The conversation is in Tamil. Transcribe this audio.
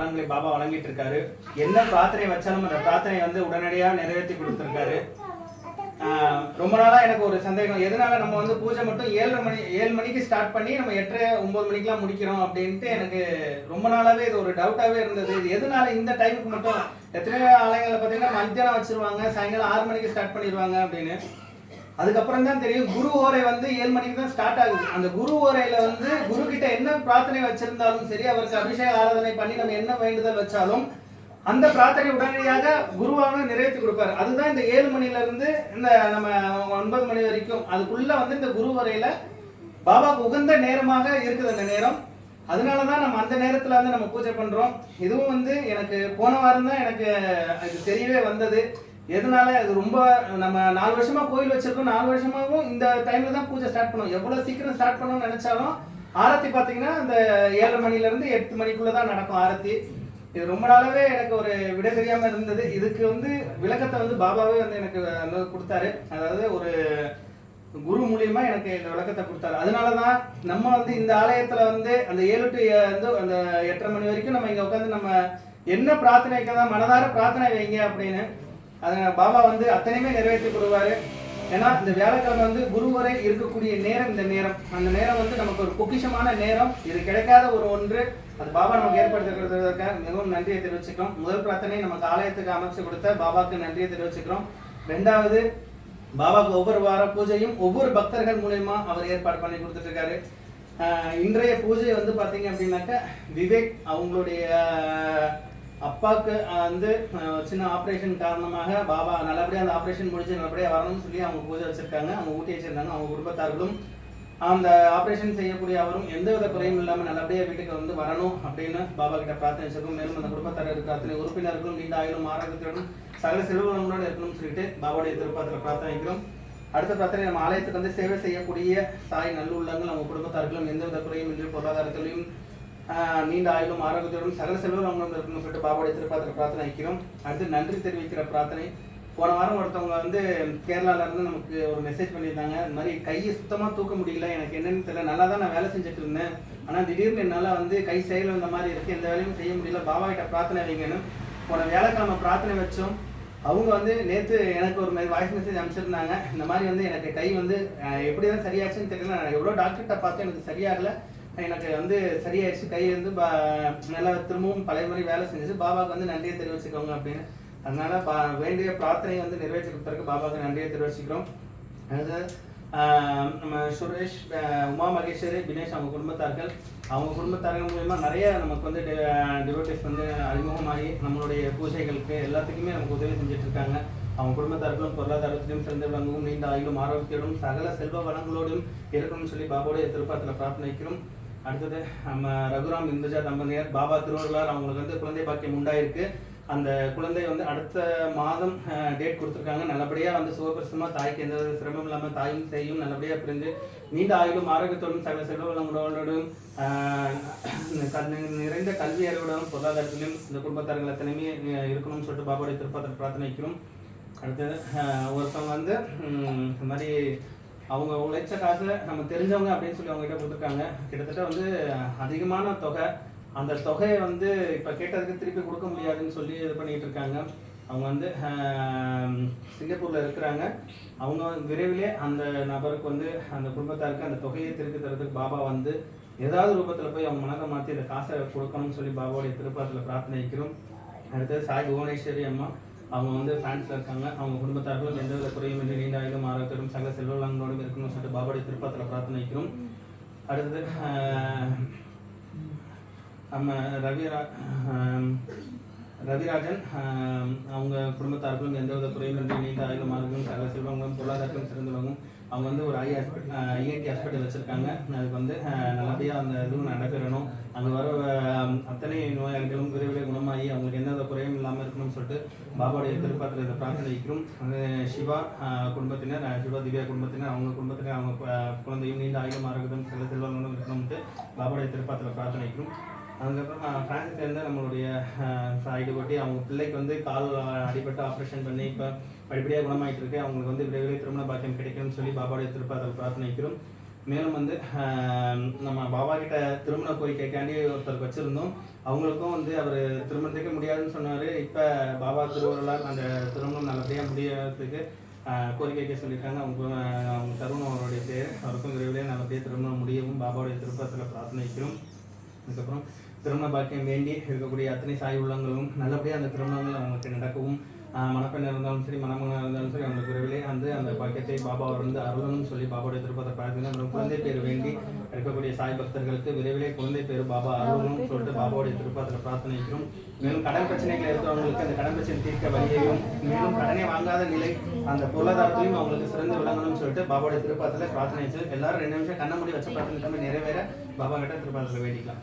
பலன்களை பாபா வழங்கிட்டு இருக்காரு என்ன பிரார்த்தனை வச்சாலும் அந்த பிரார்த்தனை வந்து உடனடியாக நிறைவேற்றி கொடுத்துருக்காரு. ரொம்ப நாளாக எனக்கு ஒரு சந்தேகம். எதனால நம்ம வந்து பூஜை மட்டும் ஏழரை மணி ஏழு மணிக்கு ஸ்டார்ட் பண்ணி நம்ம எட்டரை ஒம்பது மணிக்கெல்லாம் முடிக்கிறோம் அப்படின்ட்டு எனக்கு ரொம்ப நாளாகவே இது ஒரு டவுட்டாகவே இருந்தது. இது எதனால இந்த டைமுக்கு மட்டும் எத்தனையோ ஆலயங்கள்ல பார்த்தீங்கன்னா மத்தியானம் வச்சுருவாங்க சாயங்காலம் ஆறு மணிக்கு ஸ்டார்ட் பண்ணிடுவாங்க அப்படின்னு. அதுக்கப்புறம் தான் தெரியும் குரு ஓரை வந்து ஏழு மணிக்கு தான் ஸ்டார்ட் ஆகுது. அந்த குரு ஓரையில வந்து குரு கிட்ட என்ன பிரார்த்தனை வச்சிருந்தாலும் சரி அவருக்கு அபிஷேக ஆராதனை பண்ணி நம்ம என்ன வேண்டுதல் வச்சாலும் அந்த பிரார்த்தனை உடனடியாக குருவான நிறைவேற்றி கொடுப்பாரு. அதுதான் இந்த ஏழு மணில இருந்து இந்த நம்ம ஒன்பது மணி வரைக்கும். அதுக்குள்ள வந்து இந்த குரு வரையில பாபாவுக்கு உகந்த நேரமாக இருக்குது அந்த நேரம். அதனால தான் நம்ம அந்த நேரத்துல வந்து நம்ம பூஜை பண்றோம். இதுவும் வந்து எனக்கு போன வாரம் தான் எனக்கு இது தெரியவே வந்தது. எதனால அது ரொம்ப நம்ம நாலு வருஷமா கோயில் வச்சிருக்கோம் நாலு வருஷமாவும் இந்த டைம்ல தான் பூஜை ஸ்டார்ட் பண்ணுவோம் எவ்வளவு சீக்கிரம் ஸ்டார்ட் பண்ணணும்னு நினைச்சாலும் ஆரத்தி பாத்தீங்கன்னா இந்த ஏழு மணில இருந்து எட்டு மணிக்குள்ள தான் நடக்கும் ஆரத்தி. இது ரொம்ப நாளாவே எனக்கு ஒரு விட தெரியாம இருந்தது. இதுக்கு வந்து விளக்கத்தை வந்து பாபாவே வந்து எனக்கு கொடுத்தாரு. அதாவது ஒரு குரு மூலியமா எனக்கு இந்த விளக்கத்தை கொடுத்தாரு. அதனாலதான் நம்ம வந்து இந்த ஆலயத்துல வந்து அந்த ஏழு டு வந்து அந்த எட்டரை மணி வரைக்கும் நம்ம இங்க உட்காந்து நம்ம என்ன பிரார்த்தனை வைக்கிறதா மனதார பிரார்த்தனை வைங்க அப்படின்னு அதை பாபா வந்து அத்தனையுமே நிறைவேற்றி கொடுவார் ஏன்னா இந்த வியாழக்கிழமை வந்து குரு வரை இருக்கக்கூடிய நேரம் இந்த நேரம். அந்த நேரம் வந்து நமக்கு ஒரு பொக்கிஷமான நேரம். இது கிடைக்காத ஒரு ஒன்று. அது பாபா நமக்கு ஏற்படுத்தி மிகவும் நன்றியை தெரிவிச்சுக்கிறோம். முதல் பிரார்த்தனை நமக்கு ஆலயத்துக்கு அமைச்சு கொடுத்த பாபாவுக்கு நன்றியை தெரிவிச்சுக்கிறோம். ரெண்டாவது பாபாவுக்கு ஒவ்வொரு வார பூஜையும் ஒவ்வொரு பக்தர்கள் மூலயமா அவர் ஏற்பாடு பண்ணி கொடுத்துட்ருக்காரு. இன்றைய பூஜை வந்து பார்த்தீங்க அப்படின்னாக்க விவேக் அவங்களுடைய அப்பாவுக்கு வந்து சின்ன ஆப்ரேஷன் காரணமாக பாபா நல்லபடியாக அந்த ஆப்ரேஷன் முடிஞ்சு நல்லபடியாக வரணும்னு சொல்லி அவங்க பூஜை வச்சிருக்காங்க. அவங்க ஊட்டி வச்சிருந்தாங்க அவங்க குடும்பத்தார்களும். அந்த ஆப்ரேஷன் செய்யக்கூடிய அவரும் எந்த வித குறையும் இல்லாமல் நல்லபடியாக வீட்டுக்கு வந்து வரணும் அப்படின்னு பாபா கிட்ட பிரார்த்தனை வச்சிருக்கோம். மேலும் அந்த குடும்பத்தாரருக்கு அத்தனை உறுப்பினர்களும் நீண்ட ஆயுளும் ஆரோக்கியத்துடன் சகல செல்வங்களோடு இருக்கணும்னு சொல்லிட்டு பாபாவுடைய திருப்பத்தில் பிரார்த்தனைக்கிறோம் அடுத்த பிரார்த்தனை நம்ம ஆலயத்துக்கு வந்து சேவை செய்யக்கூடிய சாய் நல்லுள்ளங்கள் நம்ம குடும்பத்தார்களும் எந்தவித குறையும் இன்றி பொருளாதாரத்திலையும் நீண்ட ஆயுளும் ஆரோக்கியத்தோடும் சகல செல்வம் அவங்களும் இருக்கணும்னு சொல்லிட்டு பாபாவுடைய திருப்பாத்திர பிரார்த்தனை வைக்கிறோம். அடுத்து நன்றி தெரிவிக்கிற பிரார்த்தனை. போன வாரம் ஒருத்தவங்க வந்து கேரளால இருந்து நமக்கு ஒரு மெசேஜ் பண்ணியிருந்தாங்க. இந்த மாதிரி கையை சுத்தமாக தூக்க முடியல எனக்கு என்னன்னு தெரியல. நல்லா தான் நான் வேலை செஞ்சுட்டு இருந்தேன். ஆனால் திடீர்னு என்னால் வந்து கை செயல் இந்த மாதிரி இருக்கு. எந்த வேலையும் செய்ய முடியல. பாபா கிட்ட பிரார்த்தனை வைங்கன்னு போன வியாழக்கிழமை பிரார்த்தனை வச்சோம். அவங்க வந்து நேற்று எனக்கு ஒரு வாய்ஸ் மெசேஜ் அனுப்பிச்சிருந்தாங்க. இந்த மாதிரி வந்து எனக்கு கை வந்து எப்படி தான் சரியாச்சுன்னு தெரியல. நான் எவ்வளோ டாக்டர்கிட்ட பார்த்து எனக்கு சரியாகலை. எனக்கு வந்து சரியாயிடுச்சு. கை வந்து நல்லா திரும்பவும் பழைய மாதிரி வேலை செஞ்சு பாபாவுக்கு வந்து நன்றியை தெரிவிச்சுக்கோங்க அப்படின்னு. அதனால பா- வேண்டிய பிரார்த்தனையை வந்து நிறைவேற்றி கொடுத்ததுக்கு பாபாவுக்கு நன்றியை தெரிவிச்சுக்கிறோம். அது நம்ம சுரேஷ் உமா மகேஸ்வரி தினேஷ் அவங்க குடும்பத்தார்கள். அவங்க குடும்பத்தார்கள் மூலயமா நிறைய நமக்கு வந்து டிவோட்டிஸ் வந்து அறிமுகமாகி நம்மளுடைய பூஜைகளுக்கு எல்லாத்துக்குமே நமக்கு உதவி செஞ்சுட்டு இருக்காங்க. அவங்க குடும்பத்தார்களும் பொருளாதாரத்திலும் சிறந்த விளங்கவும் நீண்ட ஆயுளும் ஆரோக்கியத்தோடும் சகல செல்வ வளங்களோடும் இருக்கணும்னு சொல்லி பாபாவுடைய திருப்பத்தில் பிரார்த்தனை வைக்கிறோம். அடுத்தது நம்ம ரகுராம் இந்துஜா தம்பதியர் பாபா திருவள்ளார் அவங்களுக்கு வந்து குழந்தை பாக்கியம் உண்டாயிருக்கு. அந்த குழந்தை வந்து அடுத்த மாதம் டேட் கொடுத்துருக்காங்க. நல்லபடியாக வந்து சுகப்பிரசமா தாய்க்கு எந்த ஒரு சிரமம் இல்லாமல் தாயும் செய்யும் நல்லபடியாக பிரிஞ்சு நீண்ட ஆயுளும் ஆரோக்கியத்தோடும் சகல செல்வ வளங்களோடும் நிறைந்த கல்வி அறிவுடன் பொருளாதாரத்திலும் இந்த குடும்பத்தார்கள் எத்தனையுமே இருக்கணும்னு சொல்லிட்டு பாபாவுடைய திருப்பத்தில் பிரார்த்தனை வைக்கிறோம். அடுத்தது ஒருத்தவங்க வந்து இந்த மாதிரி அவங்க உழைச்ச காசை நம்ம தெரிஞ்சவங்க அப்படின்னு சொல்லி அவங்க கிட்ட கொடுத்துருக்காங்க. கிட்டத்தட்ட வந்து அதிகமான தொகை. அந்த தொகையை வந்து இப்போ கேட்டதுக்கு திருப்பி கொடுக்க முடியாதுன்னு சொல்லி இது பண்ணிகிட்டு இருக்காங்க. அவங்க வந்து சிங்கப்பூரில் இருக்கிறாங்க. அவங்க விரைவிலே அந்த நபருக்கு வந்து அந்த குடும்பத்தாருக்கு அந்த தொகையை திருப்பி தரதுக்கு பாபா வந்து ஏதாவது ரூபத்தில் போய் அவங்க மனதை மாற்றி இந்த காசை கொடுக்கணும்னு சொல்லி பாபாவுடைய திருப்பத்தில் பிரார்த்தனை வைக்கிறோம். அடுத்தது சாய் புவனேஸ்வரி அம்மா. அவங்க வந்து பிரான்ஸ்ல இருக்காங்க. அவங்க குடும்பத்தார்களும் எந்தவித குறையும் இன்றி நீண்ட ஆயுளும் ஆரோக்கியம் சக செல்வங்களோடும் இருக்கணும்னு சொல்லிட்டு பாபாடி திருப்பத்தில் பிரார்த்தனைக்கிறோம் அடுத்தது நம்ம ரவிரா ரவிராஜன் அவங்க குடும்பத்தார்களும் எந்தவித குறையும் இன்றி நீண்ட ஆயுளும் ஆரோக்கியம் சகல செல்வங்களும் பொருளாதாரத்திலும் சிறந்தவங்க அவங்க வந்து ஒரு ஐ ஹாஸ்பிட்டல் ஐஐடி ஹாஸ்பிட்டல் வச்சுருக்காங்க. அதுக்கு வந்து நல்லபடியாக அந்த இதுவும் நடைபெறணும். அங்கே வர அத்தனை நோயாளிகளும் விரைவில் குணமாகி அவங்களுக்கு எந்தவித குறையும் இருக்கணும்னு சொல்லிட்டு பாபாவுடைய திருப்பாத்தில் இதை பிரார்த்தனைக்கும் சிவா குடும்பத்தினர் சிவா திவ்யா குடும்பத்தினர் அவங்க குடும்பத்தினர் அவங்க குழந்தையும் நீண்ட ஆயுதமாக இருக்கணும் சில செல்வங்களும் இருக்கணும்ட்டு பாபாவுடைய திருப்பாத்தில் பிரார்த்தனைக்கும் அதுக்கப்புறம் ஆஹ், பிரான்சிஸ் நம்மளுடைய சைடு கொட்டி அவங்க பிள்ளைக்கு வந்து கால் அடிபட்டு ஆப்ரேஷன் பண்ணி இப்போ படிப்படியாக குணமாயிட்டு இருக்கு. அவங்களுக்கு வந்து விரைவில் திருமண பாக்கியம் கிடைக்கும்னு சொல்லி பாபாவுடைய திருப்பாதல் பிரார்த்தனைக்கிறோம் மேலும் வந்து நம்ம பாபா கிட்ட திருமண கோரிக்கைக்காண்டி ஒருத்தருக்கு வச்சுருந்தோம். அவங்களுக்கும் வந்து அவர் திருமணத்துக்கு முடியாதுன்னு சொன்னார். இப்போ பாபா திருவருளால் அந்த திருமணம் நல்லபடியாக முடியறதுக்கு கோரிக்கைக்கு சொல்லியிருக்காங்க. அவங்க அவங்க தருணம் அவருடைய பேர். அவருக்கும் விரைவிலே நல்லபடியாக திருமணம் முடியவும் பாபாவுடைய திருப்பத்தில் பிரார்த்தனைக்கிறோம் அதுக்கப்புறம் திருமண பாக்கியம் வேண்டி இருக்கக்கூடிய அத்தனை சாய் உள்ளங்களும் நல்லபடியாக அந்த திருமணங்கள் அவங்களுக்கு நடக்கவும் ஆஹ் இருந்தாலும் சரி மணமகனாக இருந்தாலும் சரி அவங்களுக்கு விரைவிலே வந்து அந்த பாக்கியத்தை பாபா வந்து அருளணும்னு சொல்லி பாபாவுடைய திருப்பத்தை பிரார்த்தனை குழந்தை பேர் வேண்டி இருக்கக்கூடிய சாய் பக்தர்களுக்கு விரைவிலே குழந்தை பேர் பாபா அருளணும்னு சொல்லிட்டு பாபாவுடைய திருப்பத்தில் பிரார்த்தனைக்கிறோம் மேலும் கடன் பிரச்சனைகள் இருக்கிறவங்களுக்கு அந்த கடன் பிரச்சனை தீர்க்க வழியையும் மேலும் கடனை வாங்காத நிலை அந்த பொருளாதாரத்திலையும் அவங்களுக்கு சிறந்து விளங்கணும்னு சொல்லிட்டு பாபாவுடைய திருப்பத்தில் பிரார்த்தனை எல்லாரும் ரெண்டு நிமிஷம் கண்ண மூடி வச்ச பிரார்த்தனை நிறைவேற பாபா கிட்ட திருப்பத்தில் வேண்டிக்கலாம்.